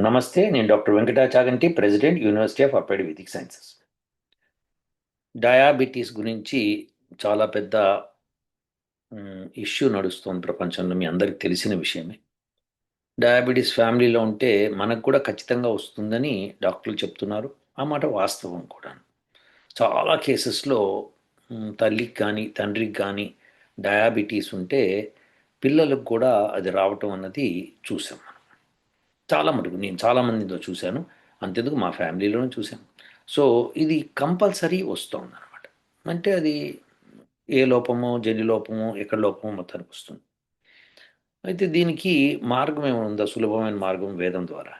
నమస్తే నేను doctor Venkata Chaganti president university of applied Vedic sciences. Diabetes గురించి చాలా పెద్ద ఇష్యూ నడుస్తుంది ప్రపంచంలో మీ అందరికి తెలిసిన విషయమే. డయాబెటీస్ ఫ్యామిలీలో ఉంటే మనకు కూడా ఖచ్చితంగా వస్తుందని డాక్టర్లు చెప్తున్నారు. ఆ మాట వాస్తవం కూడా. చాలా కేసెస్లో తల్లికి కానీ తండ్రికి కానీ డయాబెటీస్ ఉంటే పిల్లలకు కూడా అది రావటం అన్నది చూసాం. చాలా మటుకు నేను చాలా మందితో చూశాను. అంతెందుకు మా ఫ్యామిలీలోనే చూశాను. సో ఇది కంపల్సరీ వస్తుంది అనమాట అంటే అది ఏ లోపమో జని లోపమో ఎక్కడ లోపమో మొత్తానికి వస్తుంది. అయితే దీనికి మార్గం ఏమైనా సులభమైన మార్గం వేదం ద్వారా.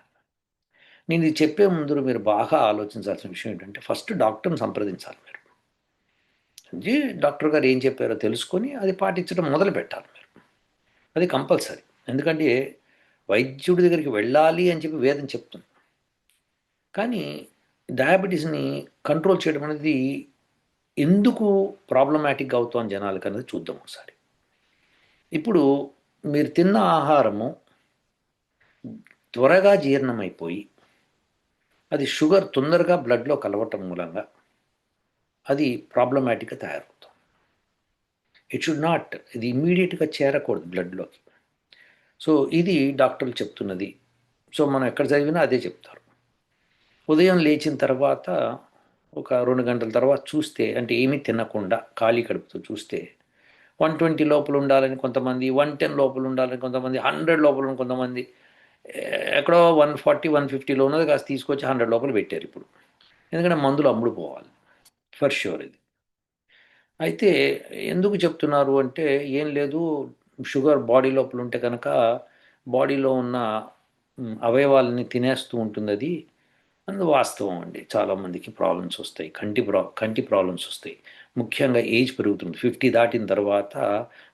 నేను ఇది చెప్పే ముందు మీరు బాగా ఆలోచించాల్సిన విషయం ఏంటంటే ఫస్ట్ డాక్టర్ని సంప్రదించాలి మీరు. ఇది డాక్టర్ గారు ఏం చెప్పారో తెలుసుకొని అది పాటించడం మొదలు పెట్టాలి మీరు. అది కంపల్సరీ. ఎందుకంటే వైద్యుడి దగ్గరికి వెళ్ళాలి అని చెప్పి వేదం చెప్తుంది. కానీ డయాబెటీస్ని కంట్రోల్ చేయడం అనేది ఎందుకు ప్రాబ్లమాటిక్ అవుతుంది జనాలకి అనేది చూద్దాం ఒకసారి. ఇప్పుడు మీరు తిన్న ఆహారము త్వరగా జీర్ణమైపోయి అది షుగర్ తొందరగా బ్లడ్లో కలవటం మూలంగా అది ప్రాబ్లమాటిక్గా తయారవుతుంది. ఇట్ షుడ్ నాట్ ఇది ఇమ్మీడియట్గా చేరకూడదు బ్లడ్లోకి. సో ఇది డాక్టర్లు చెప్తున్నది. సో మనం ఎక్కడ చదివినా అదే చెప్తారు. ఉదయం లేచిన తర్వాత ఒక రెండు గంటల తర్వాత చూస్తే అంటే ఏమీ తినకుండా ఖాళీ కడుపుతో చూస్తే వన్ ట్వంటీ లోపల ఉండాలని కొంతమంది వన్ టెన్ లోపల ఉండాలని కొంతమంది హండ్రెడ్ లోపల కొంతమంది ఎక్కడో వన్ ఫార్టీ వన్ ఫిఫ్టీలో ఉన్నది కాస్త తీసుకొచ్చి హండ్రెడ్ లోపల పెట్టారు ఇప్పుడు. ఎందుకంటే మందులు అమ్ముడు పోవాలి. ఫర్ షూర్ ఇది. అయితే ఎందుకు చెప్తున్నారు అంటే ఏం లేదు షుగర్ బాడీ లోపల ఉంటే కనుక బాడీలో ఉన్న అవయవాలని తినేస్తూ ఉంటుంది అది. అందు వాస్తవం అండి. చాలామందికి ప్రాబ్లమ్స్ వస్తాయి. కంటి ప్రా కంటి ప్రాబ్లమ్స్ వస్తాయి. ముఖ్యంగా ఏజ్ పెరుగుతుంది. ఫిఫ్టీ దాటిన తర్వాత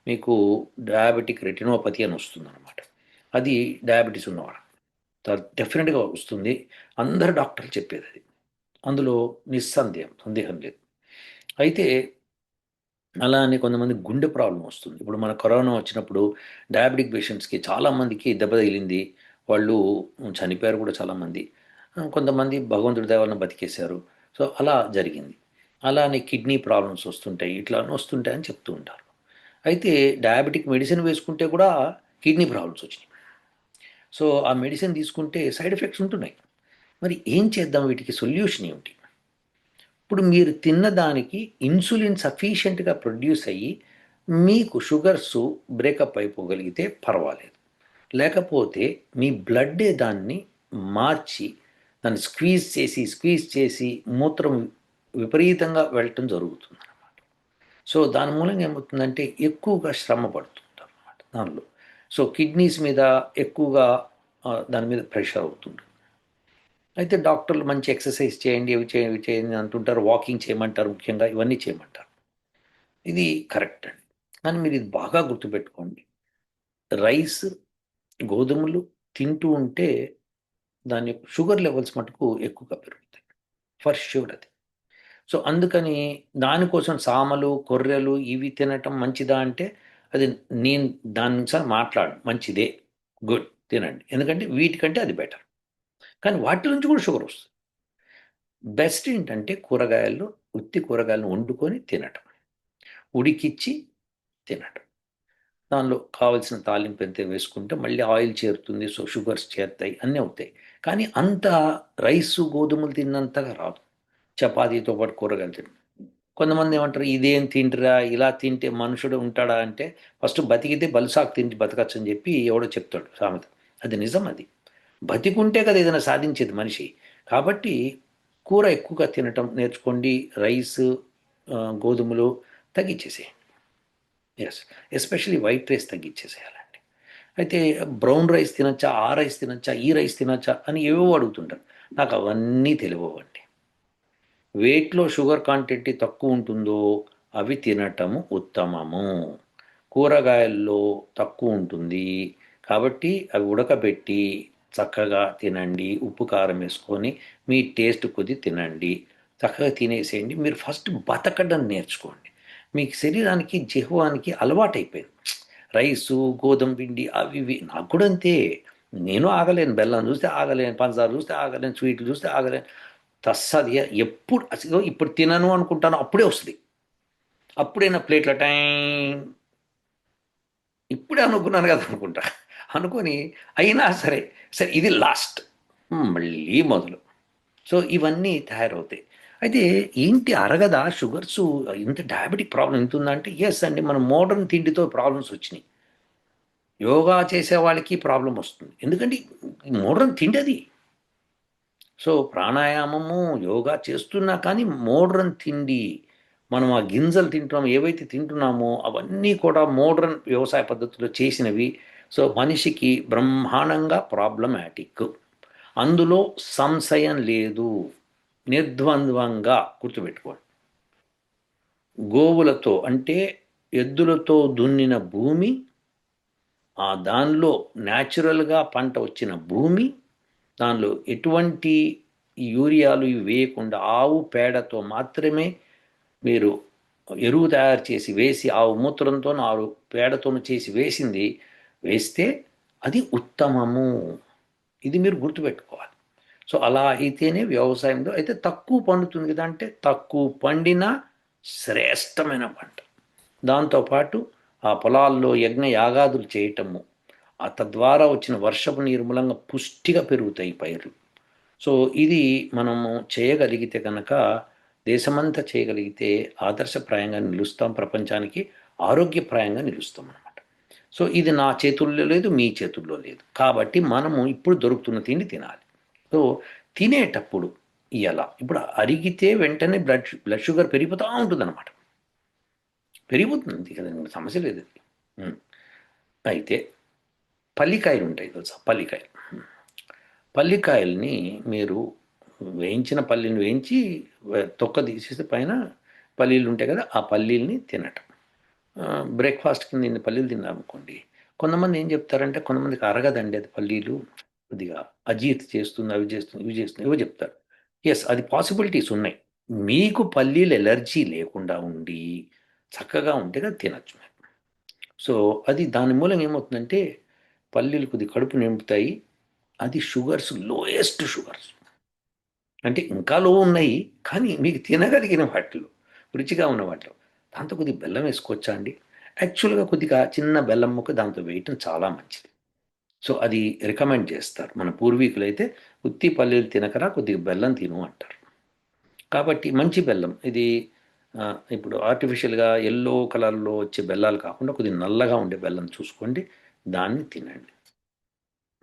మీకు డయాబెటిక్ రెటినోపతి అని వస్తుంది అనమాట అది డయాబెటీస్ ఉన్నవాడు డెఫినెట్గా వస్తుంది. అందరు డాక్టర్లు చెప్పేది అది. అందులో నిస్సందేహం సందేహం లేదు. అయితే అలానే కొంతమంది గుండె ప్రాబ్లం వస్తుంది. ఇప్పుడు మన కరోనా వచ్చినప్పుడు డయాబెటిక్ పేషెంట్స్కి చాలామందికి దెబ్బ తగిలింది. వాళ్ళు చనిపోయారు కూడా చాలామంది కొంతమంది భగవంతుడి దేవాలను బతికేశారు. సో అలా జరిగింది. అలానే కిడ్నీ ప్రాబ్లమ్స్ వస్తుంటాయి. ఇట్లా వస్తుంటాయని చెప్తూ ఉంటారు. అయితే డయాబెటిక్ మెడిసిన్ వేసుకుంటే కూడా కిడ్నీ ప్రాబ్లమ్స్ వచ్చినాయి. సో ఆ మెడిసిన్ తీసుకుంటే సైడ్ ఎఫెక్ట్స్ ఉంటున్నాయి. మరి ఏం చేద్దాం? వీటికి సొల్యూషన్ ఏమిటి? ఇప్పుడు మీరు తిన్న దానికి ఇన్సులిన్ సఫిషియెంట్గా ప్రొడ్యూస్ అయ్యి మీకు షుగర్స్ బ్రేకప్ అయిపోగలిగితే పర్వాలేదు. లేకపోతే మీ బ్లడ్డే దాన్ని మార్చి దాన్ని స్క్వీజ్ చేసి స్క్వీజ్ చేసి మూత్రం విపరీతంగా వెళ్ళటం జరుగుతుంది అనమాట సో దాని మూలంగా ఏమవుతుందంటే ఎక్కువగా శ్రమ పడుతుంది అనమాట దానిలో. సో కిడ్నీస్ మీద ఎక్కువగా దాని మీద ప్రెషర్ అవుతుంది అయితే డాక్టర్లు మంచి ఎక్సర్సైజ్ చేయండి ఇవి చేయండి చేయండి అంటుంటారు. వాకింగ్ చేయమంటారు ముఖ్యంగా ఇవన్నీ చేయమంటారు. ఇది కరెక్ట్ అండి. కానీ మీరు ఇది బాగా గుర్తుపెట్టుకోండి. రైస్ గోధుమలు తింటూ ఉంటే దాని షుగర్ లెవెల్స్ మటుకు ఎక్కువగా పెరుగుతాయి. ఫర్ షూర్ అది. సో అందుకని దానికోసం సామలు కొర్రెలు ఇవి తినటం మంచిదా అంటే అది నేను దాని నుంచి మాట్లాడు మంచిదే. గుడ్. తినండి. ఎందుకంటే వీటికంటే అది బెటర్. కానీ వాటి నుంచి కూడా షుగర్ వస్తుంది. బెస్ట్ ఏంటంటే కూరగాయల్లో ఉత్తి కూరగాయలను వండుకొని తినటం. ఉడికిచ్చి తినటం. దానిలో కావలసిన తాలింపు ఎంత వేసుకుంటే మళ్ళీ ఆయిల్ చేరుతుంది సో షుగర్స్ చేరుతాయి అన్నీ అవుతాయి. కానీ అంత రైసు గోధుమలు తిన్నంతగా రాదు. చపాతీతో పాటు కూరగాయలు తిన కొంతమంది ఏమంటారు ఇదేం తింటరా ఇలా తింటే మనుషుడు ఉంటాడా? అంటే ఫస్ట్ బతికితే బలుసాకు తింటి బతకచ్చు అని చెప్పి ఎవడో చెప్తాడు సామెత. అది నిజం అది. బతికుంటే కదా ఏదైనా సాధించేది మనిషి. కాబట్టి కూర ఎక్కువగా తినటం నేర్చుకోండి. రైస్ గోధుమలు తగ్గించేసేయండి ఎస్ ఎస్పెషలీ వైట్ రైస్ తగ్గించేసేయాలండి అయితే బ్రౌన్ రైస్ తినచ్చా ఆ రైస్ తినచ్చా ఈ రైస్ తినచ్చా అని ఏవో అడుగుతుంటారు. నాకు అవన్నీ తెలియవండి వెయిట్లో షుగర్ కాంటెంట్ తక్కువ ఉంటుందో అవి తినటము ఉత్తమము. కూరగాయల్లో తక్కువ ఉంటుంది. కాబట్టి అవి ఉడకబెట్టి చక్కగా తినండి ఉప్పు కారం వేసుకొని మీ టేస్ట్ కొద్ది తినండి. చక్కగా తినేసేయండి. మీరు ఫస్ట్ బతకడం నేర్చుకోండి. మీ శరీరానికి జిహ్వానికి అలవాటైపోయింది. రైసు గోధుమ పిండి అవి ఇవి నాకు కూడా అంతే. నేను ఆగలేను. బెల్లం చూస్తే ఆగలేను. పంచదార చూస్తే ఆగలేను. స్వీట్లు చూస్తే ఆగలేను. తస్సది ఎప్పుడు అసలు ఇప్పుడు తినను అనుకుంటాను అప్పుడే వస్తుంది. అప్పుడైనా ప్లేట్ల టైం. ఇప్పుడే అనుకున్నాను కదా అనుకుంటా. అనుకొని అయినా సరే సరే ఇది లాస్ట్. మళ్ళీ మొదలు. సో ఇవన్నీ తయారవుతాయి. అయితే ఏంటి అరగదా? షుగర్స్ ఇంత డయాబెటిక్ ప్రాబ్లం ఎంత ఉందంటే ఎస్ అండి మన మోడర్న్ తిండితో ప్రాబ్లమ్స్ వచ్చినాయి. యోగా చేసే వాళ్ళకి ప్రాబ్లం వస్తుంది. ఎందుకంటే మోడర్న్ తిండి అది. సో ప్రాణాయామము యోగా చేస్తున్నా కానీ మోడ్రన్ తిండి మనం ఆ గింజలు తింటున్నాము ఏవైతే తింటున్నామో అవన్నీ కూడా మోడ్రన్ వ్యవసాయ పద్ధతిలో చేసినవి సో మనిషికి బ్రహ్మాండంగా ప్రాబ్లమాటిక్. అందులో సంశయం లేదు. నిర్ద్వంద్వంగా గుర్తుపెట్టుకోండి. గోవులతో అంటే ఎద్దులతో దున్నిన భూమి ఆ దానిలో న్యాచురల్గా పంట వచ్చిన భూమి దానిలో ఎటువంటి యూరియాలు ఇవి వేయకుండా ఆవు పేడతో మాత్రమే మీరు ఎరువు తయారు చేసి వేసి ఆవు మూత్రంతో ఆవు పేడతో చేసి వేసింది వేస్తే అది ఉత్తమము. ఇది మీరు గుర్తుపెట్టుకోవాలి. సో అలా అయితేనే వ్యవసాయంలో అయితే తక్కువ పండుతుంది కదా అంటే తక్కువ పండిన శ్రేష్టమైన పంట. దాంతోపాటు ఆ పొలాల్లో యజ్ఞ యాగాదులు చేయటము ఆ తద్వారా వచ్చిన వర్షపు నీరు మూలంగా పుష్టిగా పెరుగుతాయి పైర్లు. సో ఇది మనము చేయగలిగితే కనుక దేశమంతా చేయగలిగితే ఆదర్శప్రాయంగా నిలుస్తాం ప్రపంచానికి ఆరోగ్యప్రాయంగా నిలుస్తాం మనం. సో ఇది నా చేతుల్లో లేదు మీ చేతుల్లో లేదు. కాబట్టి మనము ఇప్పుడు దొరుకుతున్న తిండి తినాలి. సో తినేటప్పుడు ఇలా ఇప్పుడు అరిగితే వెంటనే బ్లడ్ బ్లడ్ షుగర్ పెరిగిపోతూ ఉంటుంది అనమాట పెరిగిపోతుంది కదా సమస్య లేదు అయితే పల్లికాయలు ఉంటాయి తెలుసా? పల్లికాయలు. పల్లికాయల్ని మీరు వేయించిన పల్లీని వేయించి తొక్క తీసేస్తే పైన పల్లీలు ఉంటాయి కదా ఆ పల్లీల్ని తినటం. బ్రేక్ఫాస్ట్ కింద ఇన్ని పల్లీలు తిన్నారనుకోండి కొంతమంది ఏం చెప్తారంటే కొంతమందికి అరగదండి అది పల్లీలు కొద్దిగా అజీత్ చేస్తుంది అవి చేస్తుంది ఇవి చేస్తుంది ఇవి చెప్తారు. ఎస్ అది పాసిబిలిటీస్ ఉన్నాయి. మీకు పల్లీలు ఎలర్జీ లేకుండా ఉండి చక్కగా ఉంటే కదా తినచ్చు సో అది దాని మూలం ఏమవుతుందంటే పల్లీలు కొద్ది కడుపు నింపుతాయి అది షుగర్స్ లోయెస్ట్ షుగర్స్ అంటే ఇంకా లో ఉన్నాయి కానీ మీకు తినగలిగిన వాటిలో రుచిగా ఉన్న వాటిలో. దాంతో కొద్దిగా బెల్లం వేసుకోవచ్చా అండి? యాక్చువల్గా కొద్దిగా చిన్న బెల్లం ముక్క దాంతో వేయటం చాలా మంచిది. సో అది రికమెండ్ చేస్తారు. మన పూర్వీకులు అయితే ఉత్తి పల్లీలు తినకరా కొద్దిగా బెల్లం తిను అంటారు. కాబట్టి మంచి బెల్లం. ఇది ఇప్పుడు ఆర్టిఫిషియల్గా ఎల్లో కలర్లో వచ్చే బెల్లాలు కాకుండా కొద్దిగా నల్లగా ఉండే బెల్లం చూసుకోండి దాన్ని తినండి.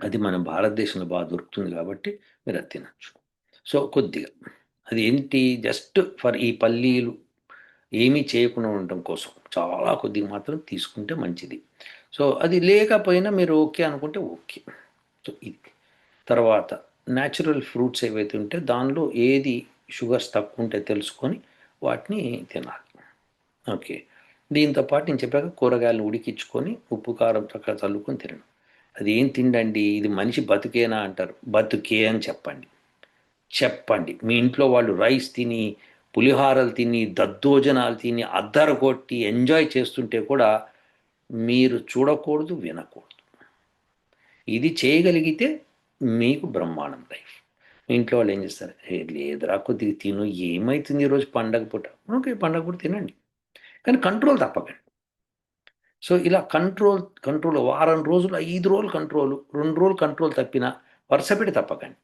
అది మన భారతదేశంలో బాగా దొరుకుతుంది కాబట్టి మీరు అది తినచ్చు. సో కొద్దిగా. అది ఏంటి? జస్ట్ ఫర్ ఈ పల్లీలు ఏమీ చేయకుండా ఉండటం కోసం చాలా కొద్దిగా మాత్రం తీసుకుంటే మంచిది. సో అది లేకపోయినా మీరు ఓకే అనుకుంటే ఓకే. సో ఇది. తర్వాత న్యాచురల్ ఫ్రూట్స్ ఏవైతే ఉంటే దానిలో ఏది షుగర్స్ తక్కువ ఉంటే తెలుసుకొని వాటిని తినాలి. ఓకే. దీంతో పాటు నేను చెప్పాక కూరగాయలు ఉడికించుకొని ఉప్పు కారం చక్కగా చల్లుకొని తినడం. అది ఏం తిండండి? ఇది మనిషి బతుకేనా అంటారు. బతుకే అని చెప్పండి. చెప్పండి. మీ ఇంట్లో వాళ్ళు రైస్ తిని పులిహారలు తిని దద్దోజనాలు తిని అద్దర కొట్టి ఎంజాయ్ చేస్తుంటే కూడా మీరు చూడకూడదు వినకూడదు. ఇది చేయగలిగితే మీకు బ్రహ్మాండం లైఫ్. ఇంట్లో వాళ్ళు ఏం చేస్తారు? లేదురా కొద్దిగా తిను ఏమవుతుంది ఈరోజు పండగ పూట? ఓకే పండగ పూట తినండి. కానీ కంట్రోల్ తప్పకండి. సో ఇలా కంట్రోల్ కంట్రోల్ వారం రోజులు ఐదు రోజులు కంట్రోల్ రెండు రోజులు కంట్రోల్ తప్పిన వరుసపెట్టి తప్పకండి.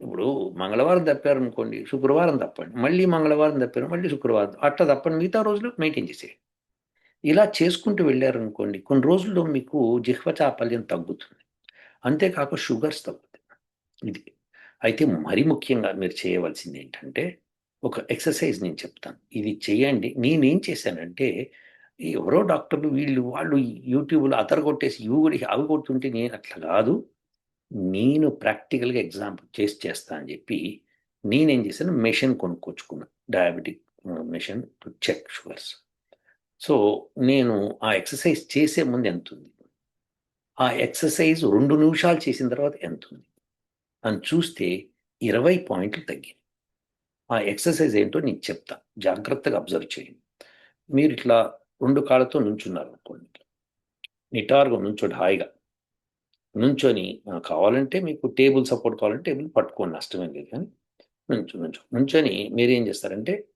ఇప్పుడు మంగళవారం తప్పారు అనుకోండి శుక్రవారం తప్పండి మళ్ళీ మంగళవారం తప్పారు మళ్ళీ శుక్రవారం అట్లా తప్పండి మిగతా రోజులు మెయింటైన్ చేసేయండి. ఇలా చేసుకుంటూ వెళ్ళారనుకోండి కొన్ని రోజుల్లో మీకు జిహ్వ చాపల్యం తగ్గుతుంది. అంతేకాక షుగర్స్ తగ్గుతుంది ఇది. అయితే మరి ముఖ్యంగా మీరు చేయవలసింది ఏంటంటే ఒక ఎక్సర్సైజ్ నేను చెప్తాను. ఇది చేయండి. నేనేం చేశానంటే ఎవరో డాక్టర్లు వీళ్ళు వాళ్ళు యూట్యూబ్లో అతర కొట్టేసి ఇవి కూడా అవి కొడుతుంటే నేను అట్లా కాదు. నేను ప్రాక్టికల్గా ఎగ్జాంపుల్ చేసి చేస్తా అని చెప్పి నేనేం చేశాను? Machine కొనుక్కొచ్చుకున్నా. Diabetic machine to check sugars. So నేను ఆ ఎక్సర్సైజ్ చేసే ముందు ఎంత ఉంది? ఆ ఎక్సర్సైజ్ రెండు నిమిషాలు చేసిన తర్వాత ఎంత ఉంది? అని చూస్తే ఇరవై పాయింట్లు తగ్గింది ఆ ఎక్సర్సైజ్ ఏంటో నేను చెప్తా. జాగ్రత్తగా అబ్జర్వ్ చేయండి మీరు ఇట్లా రెండు కాళ్ళతో నుంచున్నారు అనుకోండి నిటారుగా నుంచోండి హాయిగా. నుంచొని కావాలంటే మీకు టేబుల్ సపోర్ట్ కావాలంటే టేబుల్ పట్టుకోండి నష్టమేం లేదు కానీ. నుంచు నుంచు. నుంచొని మీరు ఏం చేస్తారంటే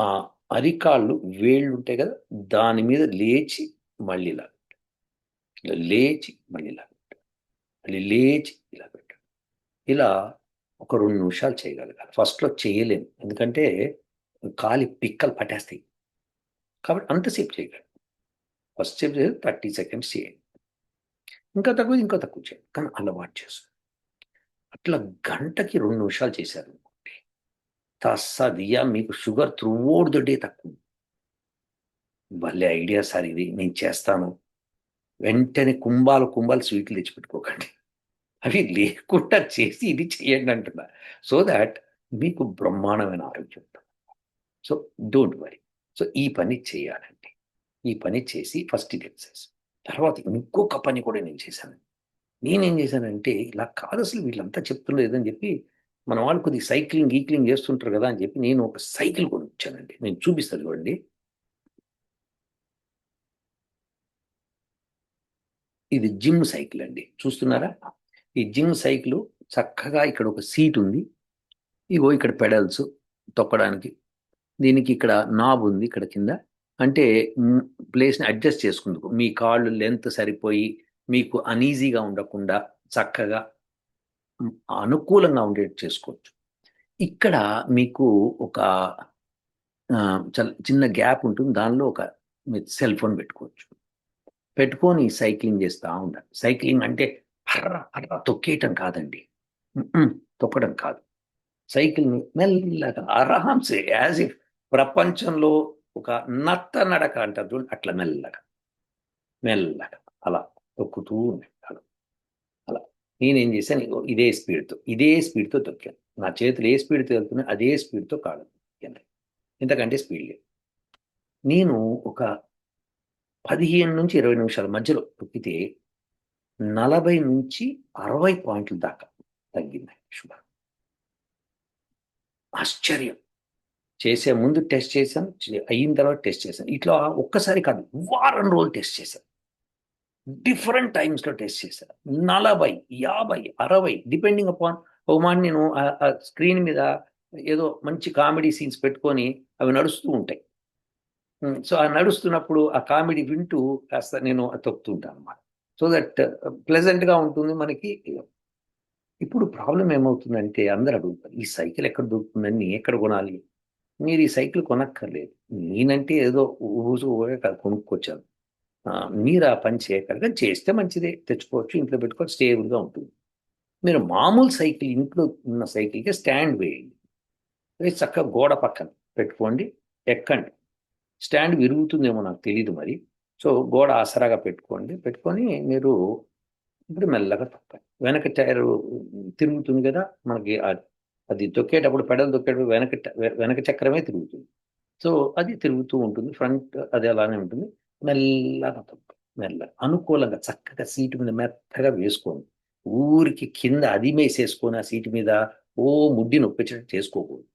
ఆ అరికాళ్ళు వేళ్ళు ఉంటాయి కదా దాని మీద లేచి మళ్ళీ ఇలా లేచి మళ్ళీ ఇలా మళ్ళీ లేచి ఇలా పెట్టండి. ఇలా ఒక రెండు నిమిషాలు చేయగలగాలి. ఫస్ట్లో చేయలేము. ఎందుకంటే కాలి పిక్కలు పట్టేస్తాయి. కాబట్టి అంతసేపు చేయగలరు ఫస్ట్ స్టెప్ చేసి థర్టీ సెకండ్స్ చేయండి. ఇంకా తక్కువ ఇంకా తక్కువ చేయండి కానీ అలవాటు చేస్తారు అట్లా గంటకి రెండు నిమిషాలు చేశారు అనుకోండి. తస్సదియా మీకు sugar throughout the day తక్కువ. భలే ఐడియా సార్ ఇది. నేను చేస్తాను. వెంటనే కుంభాలు కుంభాలు స్వీట్లు తెచ్చిపెట్టుకోకండి. అవి లేకుండా చేసి ఇది చేయండి అంటున్నా. సో దాట్ మీకు బ్రహ్మాండమైన ఆరోగ్యం ఉంటుంది. So don't worry. సో ఈ పని చేయాలండి. ఈ పని చేసి ఫస్ట్ ఇది ఎక్సర్సైజ్. తర్వాత ఇంకొక పని కూడా నేను చేశాను. నేనేం చేశానంటే ఇలా కాదు అసలు వీళ్ళంతా చెప్తున్నారు అని చెప్పి మన వాళ్ళు కొద్దిగా సైక్లింగ్ గీక్లింగ్ చేస్తుంటారు కదా అని చెప్పి నేను ఒక సైకిల్ కూడా కొనిచ్చానండి నేను చూపిస్తాను చూడండి. ఇది జిమ్ సైకిల్ అండి. చూస్తున్నారా? ఈ జిమ్ సైకిల్ చక్కగా ఇక్కడ ఒక సీట్ ఉంది. ఇగో ఇక్కడ పెడల్స్ తొక్కడానికి. దీనికి ఇక్కడ నాబ్ ఉంది ఇక్కడ కింద. అంటే ప్లేస్ని అడ్జస్ట్ చేసుకుందుకు. మీ కాళ్ళు లెంత్ సరిపోయి మీకు అనీజీగా ఉండకుండా చక్కగా అనుకూలంగా ఉండేట్టు చేసుకోవచ్చు. ఇక్కడ మీకు ఒక చిన్న గ్యాప్ ఉంటుంది. దానిలో ఒక మీరు సెల్ ఫోన్ పెట్టుకోవచ్చు. పెట్టుకొని సైక్లింగ్ చేస్తూ ఉండాలి సైక్లింగ్ అంటే అర్ర అర్ర తొక్కేయటం కాదండి. తొక్కడం కాదు. సైకిల్ని మెల్లగా ఆరామ్సే యాజ్ ఇఫ్ ప్రపంచంలో ఒక నత్త నడక అంటారు చూడండి అట్లా మెల్లగా మెల్లగా అలా తొక్కుతూ ఉండండి. అలా నేనేం చేశాను ఇదే స్పీడ్తో ఇదే స్పీడ్తో తొక్కాను. నా చేతులు ఏ స్పీడ్తో వెళ్తున్నాయి అదే స్పీడ్తో కాదు ఇంతకంటే స్పీడ్ లేదు. నేను ఒక పదిహేను నుంచి ఇరవై నిమిషాల మధ్యలో తొక్కితే నలభై నుంచి అరవై పాయింట్ల దాకా తగ్గింది షుగర్ ఆశ్చర్యం. చేసే ముందు టెస్ట్ చేశాను అయిన తర్వాత టెస్ట్ చేశాను ఇట్లా ఒక్కసారి కాదు వారం రోజులు టెస్ట్ చేశాను డిఫరెంట్ టైమ్స్లో టెస్ట్ చేశాను నలభై యాభై అరవై డిపెండింగ్ అపాన్ ఒక నేను ఆ స్క్రీన్ మీద ఏదో మంచి కామెడీ సీన్స్ పెట్టుకొని అవి నడుస్తూ ఉంటాయి. సో ఆ నడుస్తున్నప్పుడు ఆ కామెడీ వింటూ కాస్త నేను తొక్కుతూ ఉంటాను అనమాట సో దట్ ప్లెజెంట్గా ఉంటుంది మనకి. ఇప్పుడు ప్రాబ్లం ఏమవుతుందంటే అందరు అడుగుతారు ఈ సైకిల్ ఎక్కడ దొరుకుతుందని ఎక్కడ కొనాలి? మీరు ఈ సైకిల్ కొనక్కర్లేదు. నేనంటే ఏదో ఊసు కొనుక్కొచ్చాను. మీరు ఆ పని చేయగలగా చేస్తే మంచిదే. తెచ్చుకోవచ్చు ఇంట్లో పెట్టుకోవచ్చు స్టేబుల్గా ఉంటుంది. మీరు మామూలు సైకిల్ ఇంట్లో ఉన్న సైకిల్కి స్టాండ్ వేయండి. వేసి చక్కగా గోడ పక్కన పెట్టుకోండి ఎక్కండి. స్టాండ్ విరుగుతుందేమో నాకు తెలియదు మరి. సో గోడ ఆసరాగా పెట్టుకోండి. పెట్టుకొని మీరు ఇప్పుడు మెల్లగా తొక్కండి. వెనక టైర్ తిరుగుతుంది కదా మనకి ఆ- అది తొక్కేటప్పుడు పెడలు తొక్కేటప్పుడు వెనక వెనక చక్రమే తిరుగుతుంది. సో అది తిరుగుతూ ఉంటుంది. ఫ్రంట్ అది అలానే ఉంటుంది. మెల్లగా తొక్క మెల్లగా అనుకూలంగా చక్కగా సీటు మీద మెత్తగా వేసుకోండి. ఊరికి కింద అది వేసేసుకొని ఆ సీటు మీద ఓ ముడ్డి నొప్పించడం చేసుకోకూడదు.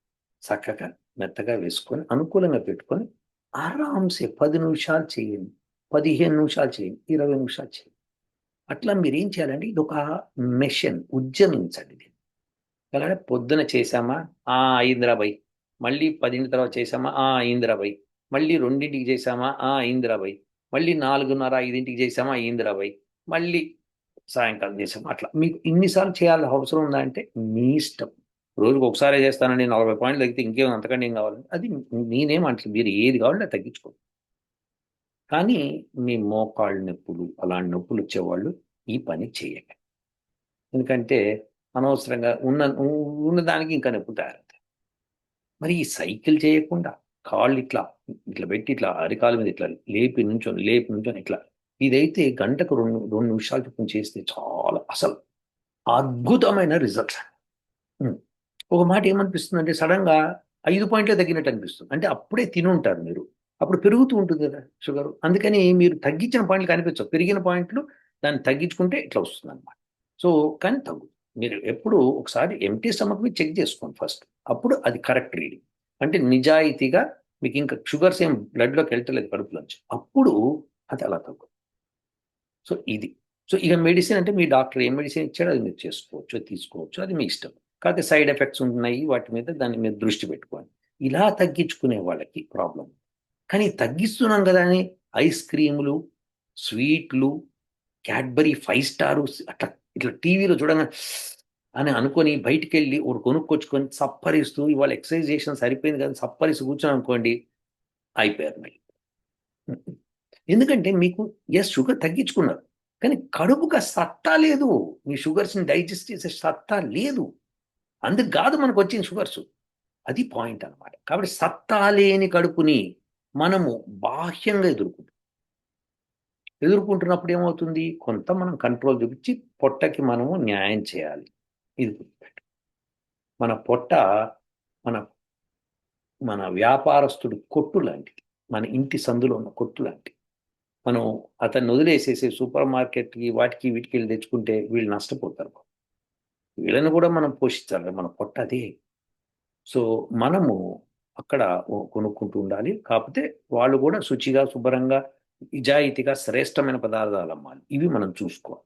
చక్కగా మెత్తగా వేసుకొని అనుకూలంగా పెట్టుకొని ఆరాంసే పది నిమిషాలు చేయండి. పదిహేను నిమిషాలు చేయండి. ఇరవై నిమిషాలు చేయండి. అట్లా మీరు ఏం చేయాలంటే ఇది ఒక మెషిన్ ఉద్యమించండి అలాగే పొద్దున చేసామా ఆ అయిందిరాబాయ్. మళ్ళీ పదింటి తర్వాత చేసామా ఆ అయిందిరాబాయ్. మళ్ళీ రెండింటికి చేసామా ఆ అయిందిరాబాయ్. మళ్ళీ నాలుగున్నర ఐదింటికి చేసామా అయిందిరాబాయ్. మళ్ళీ సాయంకాలం చేసాము అట్లా. మీకు ఇన్నిసార్లు చేయాల్సిన అవసరం ఉందా అంటే మీ ఇష్టం. రోజుకు ఒకసారి చేస్తానండి నలభై పాయింట్లు తగ్గితే ఇంకేం అంతకంటే ఏం కావాలంటే అది నేనేమంటే మీరు ఏది కావాలంటే తగ్గించుకోండి. కానీ మీ మోకాళ్ళ నొప్పులు అలాంటి నొప్పులు వచ్చేవాళ్ళు ఈ పని చేయకండి ఎందుకంటే అనవసరంగా ఉన్న ఉన్న దానికి ఇంకా నొప్పి తయారవుతాయి. మరి ఈ సైకిల్ చేయకుండా కాళ్ళు ఇట్లా ఇట్లా పెట్టి ఇట్లా అరికాల మీద ఇట్లా లేపి నుంచొని లేపి నుంచొని ఇట్లా ఇదైతే గంటకు రెండు రెండు నిమిషాలు చొప్పున చేస్తే చాలా అసలు అద్భుతమైన రిజల్ట్ ఒక మాట ఏమనిపిస్తుంది అంటే సడన్గా ఐదు పాయింట్లే తగ్గినట్టు అనిపిస్తుంది. అంటే అప్పుడే తిని ఉంటారు మీరు. అప్పుడు పెరుగుతూ ఉంటుంది కదా షుగర్. అందుకని మీరు తగ్గించిన పాయింట్లు కనిపించవు. పెరిగిన పాయింట్లు దాన్ని తగ్గించుకుంటే ఇట్లా వస్తుంది అనమాట సో కానీ తగ్గు మీరు ఎప్పుడు ఒకసారి ఎంటీ స్టమక్ మీద చెక్ చేసుకోండి ఫస్ట్ అప్పుడు అది కరెక్ట్ రీడింగ్ అంటే నిజాయితీగా మీకు ఇంకా షుగర్స్ ఏం బ్లడ్లోకి వెళ్ళటలేదు కడుపులోంచి అప్పుడు అది అలా తగ్గు సో ఇది. సో ఇక మెడిసిన్ అంటే మీ డాక్టర్ ఏ మెడిసిన్ ఇచ్చాడో అది మీరు చేసుకోవచ్చు తీసుకోవచ్చు అది మీ ఇష్టం. కాకపోతే సైడ్ ఎఫెక్ట్స్ ఉంటున్నాయి వాటి మీద దాని మీద దృష్టి పెట్టుకోండి. ఇలా తగ్గించుకునే వాళ్ళకి ప్రాబ్లం కానీ తగ్గిస్తున్నాం కదా అని ఐస్ క్రీములు స్వీట్లు క్యాడ్బరీ ఫైవ్ స్టారు అట్లా ఇట్లా టీవీలో చూడగా అని అనుకొని బయటికి వెళ్ళి ఒకటి కొనుక్కొచ్చుకొని సప్పరిస్తూ ఇవాళ ఎక్సర్సైజ్ చేసిన సరిపోయింది కానీ సప్పరిస్తూ కూర్చొని అనుకోండి అయిపోయారు మళ్ళీ. ఎందుకంటే మీకు ఎస్ షుగర్ తగ్గించుకున్నారు కానీ కడుపుకు సత్తా లేదు. మీ షుగర్స్ని డైజెస్ట్ చేసే సత్తా లేదు. అందుకు కాదు మనకు వచ్చిన షుగర్స్ అది పాయింట్ అన్నమాట. కాబట్టి సత్తా లేని కడుపుని మనము బాహ్యంగా ఎదుర్కొంటాం ఎదుర్కొంటున్నప్పుడు ఏమవుతుంది? కొంత మనం కంట్రోల్ చూపించి పొట్టకి మనము న్యాయం చేయాలి. ఇది గుర్తుపెట్టు మన పొట్ట మన మన వ్యాపారస్తుడు కొట్టు లాంటిది. మన ఇంటి సందులో ఉన్న కొట్టు లాంటిది. మనం అతన్ని వదిలేసేసి సూపర్ మార్కెట్కి వాటికి వీటికి వెళ్ళి తెచ్చుకుంటే వీళ్ళు నష్టపోతారు వీళ్ళని కూడా మనం పోషించాలి. మన పొట్ట అదే. సో మనము అక్కడ కొనుక్కుంటూ ఉండాలి. కాకపోతే వాళ్ళు కూడా శుచిగా శుభ్రంగా నిజాయితీగా శ్రేష్టమైన పదార్థాలు అమ్మాలి ఇవి మనం చూసుకోవాలి.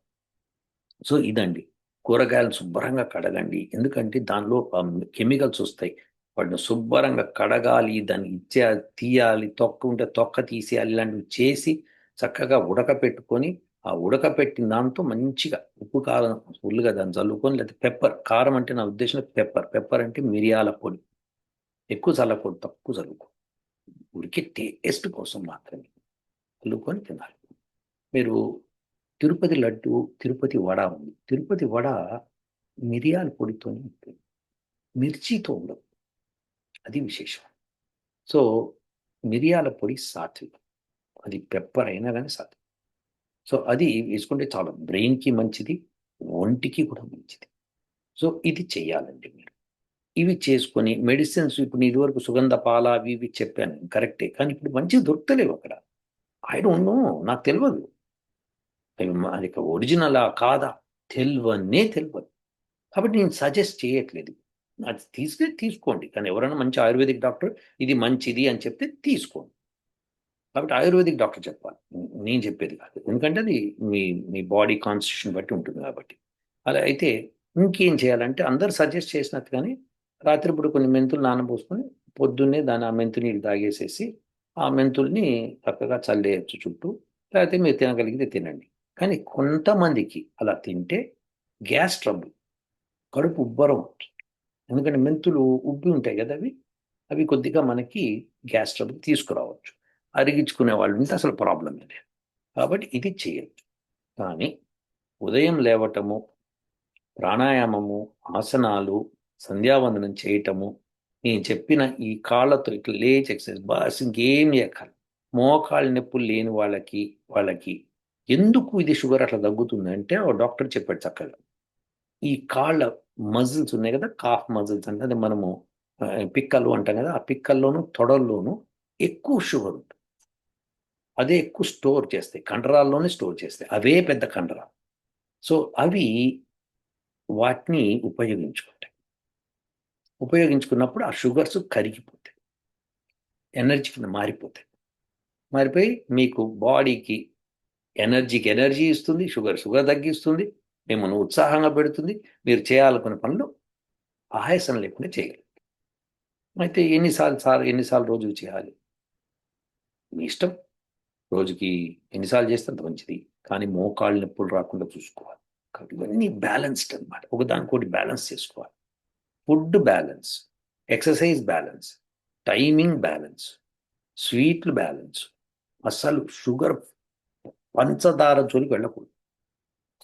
సో ఇదండి. కూరగాయలు శుభ్రంగా కడగండి. ఎందుకంటే దానిలో కెమికల్స్ వస్తాయి. వాటిని శుభ్రంగా కడగాలి దాన్ని ఇచ్చే తీయాలి తొక్క ఉంటే తొక్క తీసేయాలి ఇలాంటివి చేసి చక్కగా ఉడకపెట్టుకొని ఆ ఉడకపెట్టిన దాంతో మంచిగా ఉప్పు కారం ఫుల్గా దాన్ని చల్లుకొని లేదా పెప్పర్ కారం అంటే నా ఉద్దేశం పెప్పర్. పెప్పర్ అంటే మిరియాల పొడి. ఎక్కువ చల్లకూడదు తక్కువ చల్లుకో ఉడికి టేస్ట్ కోసం మాత్రమే. అల్లుకొని తినాలి. మీరు తిరుపతి లడ్డు తిరుపతి వడ ఉంది. తిరుపతి వడ మిరియాల పొడితోనే ఉంటుంది. మిర్చితో ఉండదు. అది విశేషం. సో మిరియాల పొడి సాత్వికం అది పెప్పర్ అయినా కానీ సాధ్యం సో అది వేసుకుంటే చాలా. బ్రెయిన్కి మంచిది ఒంటికి కూడా మంచిది. సో ఇది చేయాలండి మీరు. ఇవి చేసుకొని మెడిసిన్స్ ఇప్పుడు ఇదివరకు సుగంధ పాల అవి ఇవి చెప్పాను. కరెక్టే. కానీ ఇప్పుడు మంచిగా దొరుకుతలేవు అక్కడ. ఐ డోంట్ నో నాకు తెలియదు అది ఒరిజినలా కాదా? తెలివనే తెలియదు కాబట్టి నేను సజెస్ట్ చేయట్లేదు. అది తీసుకే తీసుకోండి. కానీ ఎవరైనా మంచి ఆయుర్వేదిక్ డాక్టర్ ఇది మంచిది అని చెప్తే తీసుకోండి. కాబట్టి ఆయుర్వేదిక్ డాక్టర్ చెప్పాలి. నేను చెప్పేది కాదు. ఎందుకంటే అది మీ మీ బాడీ కాన్స్టిట్యూషన్ బట్టి ఉంటుంది కాబట్టి. అలా అయితే ఇంకేం చేయాలంటే అందరు సజెస్ట్ చేసినట్టుగానే రాత్రిపూట కొన్ని మెంతులు నానబోసుకొని పొద్దున్నే దాని ఆ మెంతు నీళ్ళు తాగేసేసి ఆ మెంతుల్ని చక్కగా చల్లేయచ్చు చుట్టూ. లేకపోతే మీరు తినగలిగితే తినండి. కానీ కొంతమందికి అలా తింటే గ్యాస్ ట్రబుల్ కడుపు ఉబ్బరం ఎందుకంటే మెంతులు ఉబ్బి ఉంటాయి కదా అవి. అవి కొద్దిగా మనకి గ్యాస్ ట్రబుల్ తీసుకురావచ్చు. అరిగించుకునే వాళ్ళు ఉంటే అసలు ప్రాబ్లం లేదు. కాబట్టి ఇది చేయొచ్చు కానీ ఉదయం లేవటము ప్రాణాయామము ఆసనాలు సంధ్యావందనం చేయటము నేను చెప్పిన ఈ కాళ్ళతో ఇట్లా లేచి ఎక్సర్సైజ్ బాస్ ఇంకేం చేయకాలి మోకాళ్ళ నొప్పులు లేని వాళ్ళకి వాళ్ళకి ఎందుకు ఇది షుగర్ అట్లా తగ్గుతుంది అంటే ఒక డాక్టర్ చెప్పాడు చక్కగా. ఈ కాళ్ళ మజిల్స్ ఉన్నాయి కదా కాఫ్ మజిల్స్ అంటే అది మనము పిక్కలు అంటాం కదా ఆ పిక్కల్లోనూ తొడల్లోనూ ఎక్కువ షుగర్ ఉంటుంది. అదే ఎక్కువ స్టోర్ చేస్తాయి. కండరాల్లోనే స్టోర్ చేస్తాయి. అవే పెద్ద కండరాలు. సో అవి వాటిని ఉపయోగించుకుంటాయి. ఉపయోగించుకున్నప్పుడు ఆ షుగర్స్ కరిగిపోతాయి. ఎనర్జీ కింద మారిపోతాయి. మారిపోయి మీకు బాడీకి ఎనర్జీకి ఎనర్జీ ఇస్తుంది షుగర్ షుగర్ తగ్గిస్తుంది మిమ్మల్ని ఉత్సాహంగా పెడుతుంది మీరు చేయాలనుకున్న పనులు ఆయాసం లేకుండా చేయగలరు. అయితే ఎన్నిసార్లు సార్ ఎన్నిసార్లు రోజులు చేయాలి? మీ ఇష్టం. రోజుకి ఎన్నిసార్లు చేస్తే అంత మంచిది. కానీ మోకాళ్ళు నొప్పులు రాకుండా చూసుకోవాలి. కాబట్టి ఇవన్నీ బ్యాలెన్స్డ్ అనమాట ఒకదానికోటి బ్యాలెన్స్ చేసుకోవాలి. Food balance exercise balance timing balance స్వీట్లు బ్యాలెన్స్ అసలు షుగర్ పంచదార జోలికి వెళ్ళకూడదు.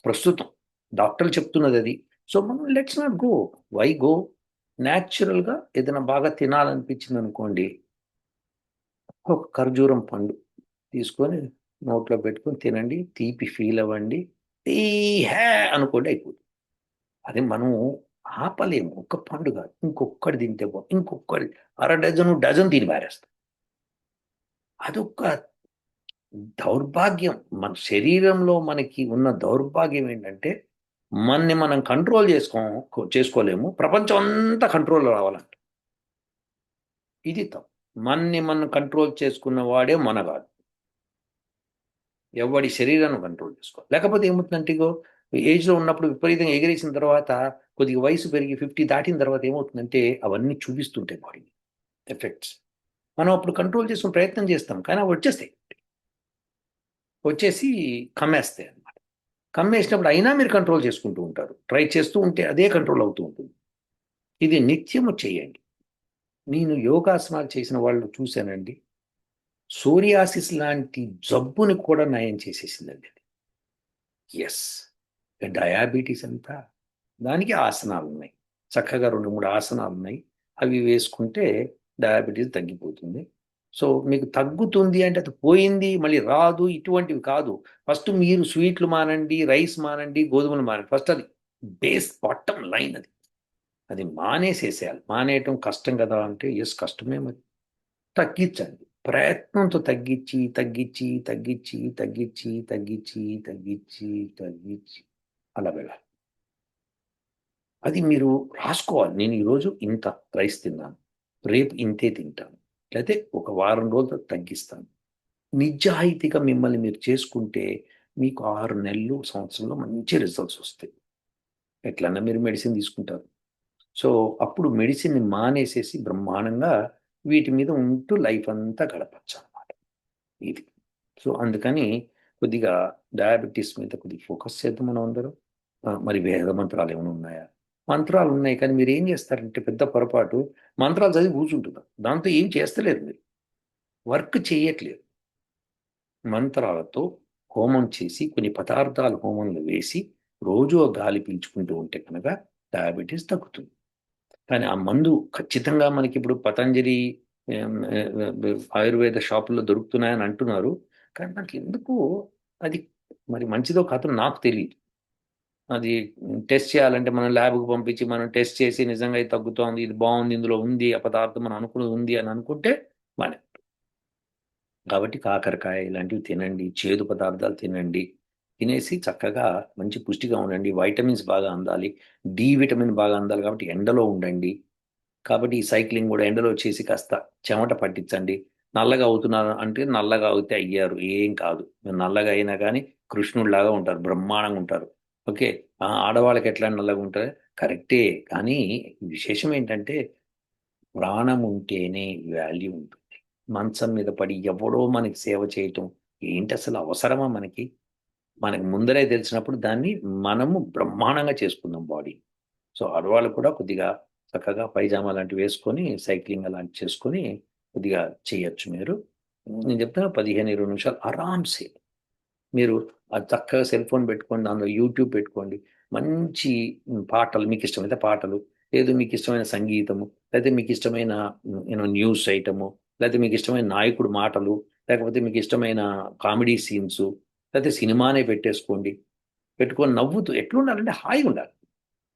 ప్రస్తుతం డాక్టర్లు చెప్తున్నది అది. సో మనం let's not go. Why go? న్యాచురల్గా ఏదైనా బాగా తినాలనిపించింది అనుకోండి ఒక ఖర్జూరం పండు తీసుకొని నోట్లో పెట్టుకొని తినండి తీపి ఫీల్ అవ్వండి ఈ హ్యా అనుకోండి అయిపోతుంది అది మనం ఆపలేము. ఒక్క పండుగ ఇంకొక్కటి తింటే పో ఇంకొక్కటి అర డజను డజన్ తిని పారేస్తాం అదొక దౌర్భాగ్యం. మన శరీరంలో మనకి ఉన్న దౌర్భాగ్యం ఏంటంటే మనని మనం కంట్రోల్ చేసుకో చేసుకోలేము. ప్రపంచం అంతా కంట్రోల్లో రావాలంట. ఇది తప్పు. మనని మనం కంట్రోల్ చేసుకున్న వాడే మన కాదు ఎవడి శరీరాన్ని కంట్రోల్ చేసుకో లేకపోతే ఏమవుతుందంటే ఇగో ఏజ్లో ఉన్నప్పుడు విపరీతంగా ఎగిరేసిన తర్వాత కొద్దిగా వయసు పెరిగి ఫిఫ్టీ దాటిన తర్వాత ఏమవుతుందంటే అవన్నీ చూపిస్తుంటాయి బాడీ ఎఫెక్ట్స్ మనం అప్పుడు కంట్రోల్ చేసుకుని ప్రయత్నం చేస్తాం కానీ అవి వచ్చేస్తాయి. వచ్చేసి కమ్మేస్తాయి అన్నమాట. కమ్మేసినప్పుడు అయినా మీరు కంట్రోల్ చేసుకుంటూ ఉంటారు. ట్రై చేస్తూ ఉంటే అదే కంట్రోల్ అవుతూ ఉంటుంది. ఇది నిత్యము చేయండి. నేను యోగాసనాలు చేసిన వాళ్ళు చూశానండి. సోరియాసిస్ లాంటి జబ్బుని కూడా నయం చేసేసిందండి అది. ఎస్ డయాబెటీస్ అంతా దానికి ఆసనాలు ఉన్నాయి. చక్కగా రెండు మూడు ఆసనాలు ఉన్నాయి. అవి వేసుకుంటే డయాబెటీస్ తగ్గిపోతుంది. సో మీకు తగ్గుతుంది అంటే అది పోయింది మళ్ళీ రాదు ఇటువంటివి కాదు. ఫస్ట్ మీరు స్వీట్లు మానండి రైస్ మానండి గోధుమలు మానండి. ఫస్ట్ అది బేస్ బాటమ్ లైన్ అది. అది మానేసేసేయాలి. మానేయటం కష్టం కదా అంటే ఎస్ కష్టమే మరి. తగ్గించండి. ప్రయత్నంతో తగ్గించి తగ్గించి తగ్గించి తగ్గించి తగ్గించి తగ్గించి తగ్గించి అలా వెళ్ళాలి. అది మీరు రాసుకోవాలి. నేను ఈరోజు ఇంత రైస్ తిన్నాను. రేపు ఇంతే తింటాను. లేకపోతే ఒక వారం రోజులు తగ్గిస్తాను. నిజాయితీగా మిమ్మల్ని మీరు చేసుకుంటే మీకు ఆరు నెలలు సంవత్సరంలో మంచి రిజల్ట్స్ వస్తాయి. ఎట్లన్నా మీరు మెడిసిన్ తీసుకుంటారు. సో అప్పుడు మెడిసిన్ని మానేసేసి బ్రహ్మాండంగా వీటి మీద ఉంటూ లైఫ్ అంతా గడపచ్చు అనమాట ఇది. సో అందుకని కొద్దిగా డయాబెటీస్ మీద కొద్దిగా ఫోకస్ చేద్దాం మనం అందరం మరి వేద మంత్రాలు ఏమైనా ఉన్నాయా? మంత్రాలు ఉన్నాయి కానీ మీరు ఏం చేస్తారంటే పెద్ద పొరపాటు మంత్రాలు చదివి కూర్చుంటున్నారు. దాంతో ఏం చేస్తలేదు మీరు. వర్క్ చేయట్లేదు. మంత్రాలతో హోమం చేసి కొన్ని పదార్థాలు హోమంలో వేసి రోజు ఆ గాలి పీల్చుకుంటూ ఉంటే కనుక డయాబెటీస్ తగ్గుతుంది. కానీ ఆ మందు ఖచ్చితంగా మనకి ఇప్పుడు పతంజలి ఆయుర్వేద షాపుల్లో దొరుకుతున్నాయని అంటున్నారు. కానీ మనకి ఎందుకు అది మరి మంచిదో కాదో నాకు తెలియదు అది టెస్ట్ చేయాలంటే మనం ల్యాబ్కి పంపించి మనం టెస్ట్ చేసి నిజంగా ఇది తగ్గుతోంది ఇది బాగుంది ఇందులో ఉంది ఆ పదార్థం మనం అనుకున్నది ఉంది అని అనుకుంటే మన కాబట్టి కాకరకాయ ఇలాంటివి తినండి చేదు పదార్థాలు తినండి. తినేసి చక్కగా మంచి పుష్టిగా ఉండండి. వైటమిన్స్ బాగా అందాలి. డి విటమిన్ బాగా అందాలి కాబట్టి ఎండలో ఉండండి. కాబట్టి ఈ సైక్లింగ్ కూడా ఎండలో చేసి కాస్త చెమట పట్టించండి. నల్లగా అవుతున్నారు అంటే నల్లగా అవుతే అయ్యారు. ఏం కాదు. నల్లగా అయినా కానీ కృష్ణుడిలాగా ఉంటారు. బ్రహ్మాండంగా ఉంటారు. ఓకే. ఆ, ఆడవాళ్ళకి ఎట్లా నల్లగా ఉంటారు కరెక్టే. కానీ విశేషం ఏంటంటే ప్రాణం ఉంటేనే వాల్యూ ఉంటుంది. మంచం మీద పడి ఎవడో మనకి సేవ చేయటం ఏంటి అసలు అవసరమా మనకి? మనకి ముందరే తెలిసినప్పుడు దాన్ని మనము బ్రహ్మాండంగా చేసుకుందాం బాడీ. సో ఆడవాళ్ళు కూడా కొద్దిగా చక్కగా పైజామా లాంటివి వేసుకొని సైక్లింగ్ అలాంటివి చేసుకొని కొద్దిగా చేయొచ్చు మీరు. నేను చెప్తాను పదిహేను ఇరవై నిమిషాలు ఆరామ్సే మీరు చక్కగా సెల్ ఫోన్ పెట్టుకోండి దానిలో యూట్యూబ్ పెట్టుకోండి. మంచి పాటలు మీకు ఇష్టమైతే పాటలు లేదు మీకు ఇష్టమైన సంగీతము లేకపోతే మీకు ఇష్టమైన యూనో న్యూస్ ఐటము లేకపోతే మీకు ఇష్టమైన నాయకుడు మాటలు లేకపోతే మీకు ఇష్టమైన కామెడీ సీన్స్ లేకపోతే సినిమానే పెట్టేసుకోండి. పెట్టుకొని నవ్వుతూ ఎట్లుండాలంటే హాయిగా ఉండాలి.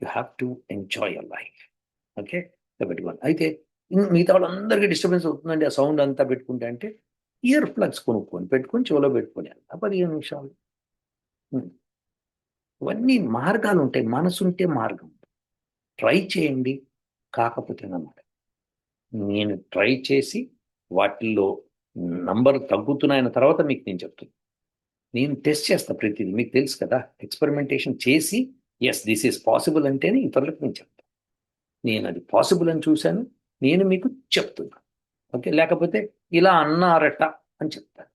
You have to enjoy your life okay పెట్టుకోండి. అయితే మిగతా వాళ్ళందరికీ డిస్టర్బెన్స్ అవుతుందండి ఆ సౌండ్ అంతా పెట్టుకుంటే అంటే ఇయర్ ప్లగ్స్ కొనుక్కొని పెట్టుకొని చెవిలో పెట్టుకొని ఆ పదిహేను నిమిషాలు. ఇవన్నీ మార్గాలు ఉంటాయి మనసుంటే మార్గం. ట్రై చేయండి. కాకపోతే అన్నమాట నేను ట్రై చేసి వాటిల్లో నంబర్ తగ్గుతున్నాయన్న తర్వాత మీకు నేను చెప్తాను నేను టెస్ట్ చేస్తా ప్రతిదీ. మీకు తెలుసు కదా? ఎక్స్పెరిమెంటేషన్ చేసి ఎస్ దిస్ ఈస్ పాసిబుల్ అంటేనే ఇతరులకు నేను చెప్తాను నేను అది పాసిబుల్ అని చూశాను. నేను మీకు చెప్తున్నా. ఓకే? లేకపోతే ఇలా అన్నారట అని చెప్తారు.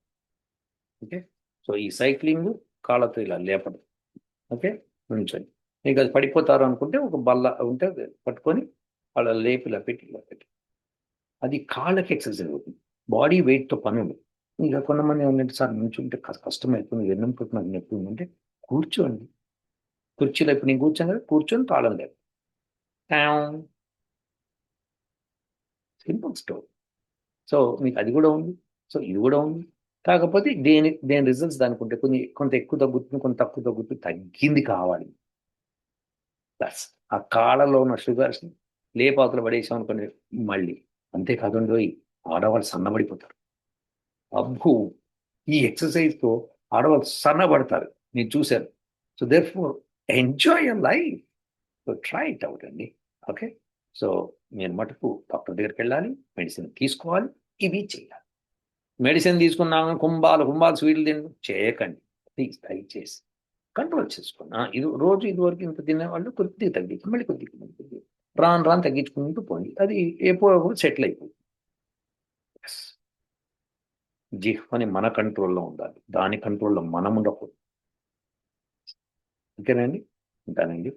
ఓకే? సో ఈ సైక్లింగ్ కాళ్ళతో ఇలా లేపడం. ఓకే? నుంచండి మీకు అది పడిపోతారు అనుకుంటే ఒక బల్ల ఉంటే పట్టుకొని అలా లేపి ఇలా పెట్టి ఇలా పెట్టి. అది కాళ్ళకి ఎక్సర్సైజ్ అవుతుంది. బాడీ వెయిట్తో పని ఉంది ఇంకా కొంతమంది ఏంటంటే సార్ నుంచుంటే కష్టమైపోతుంది. కష్టం అవుతుంది నాకు నొప్పి ఉందంటే కూర్చోండి. కుర్చీలో ఇప్పుడు నేను కూర్చోను కదా కూర్చొని తాళం లేదు సింపుల్ స్టోరీ. సో మీకు అది కూడా ఉంది. సో ఇది కూడా ఉంది. కాకపోతే దేని దేని రిజల్ట్స్ దానికి ఉంటే కొన్ని కొంత ఎక్కువ తగ్గుతుంది కొంత తక్కువ తగ్గుతుంది తగ్గింది కావాలి. ప్లస్ ఆ కాళ్ళలో ఉన్న షుగర్స్ని లేపాకులు పడేసాం అనుకోండి మళ్ళీ. అంతేకాదండి పోయి ఆడవాళ్ళు సన్నబడిపోతారు. అబ్బో! ఈ ఎక్సర్సైజ్తో ఆడవాళ్ళు సన్నబడతారు. నేను చూశాను. So therefore enjoy your life try it out అండి. ఓకే సో నేను మటుకు డాక్టర్ దగ్గరికి వెళ్ళాలి మెడిసిన్ తీసుకోవాలి ఇవి చేయాలి. మెడిసిన్ తీసుకున్నాము కుంభాలు కుంభాలు స్వీట్లు తిండు చేయకండి. ప్లీజ్ దయచేసి కంట్రోల్ చేసుకున్నా ఇది రోజు ఇదివరకు ఇంత తినేవాళ్ళు కొద్దిగా తగ్గించి మళ్ళీ కొద్దిగా మళ్ళీ రాను రాను తగ్గించుకుంటూ పోండి. అది ఎప్పుడు సెటిల్ అయిపోయింది. జిహ్వని మన కంట్రోల్లో ఉండాలి. దాని కంట్రోల్లో మనం ఉండకూడదు. అంతేనండి? ఉంటానండి.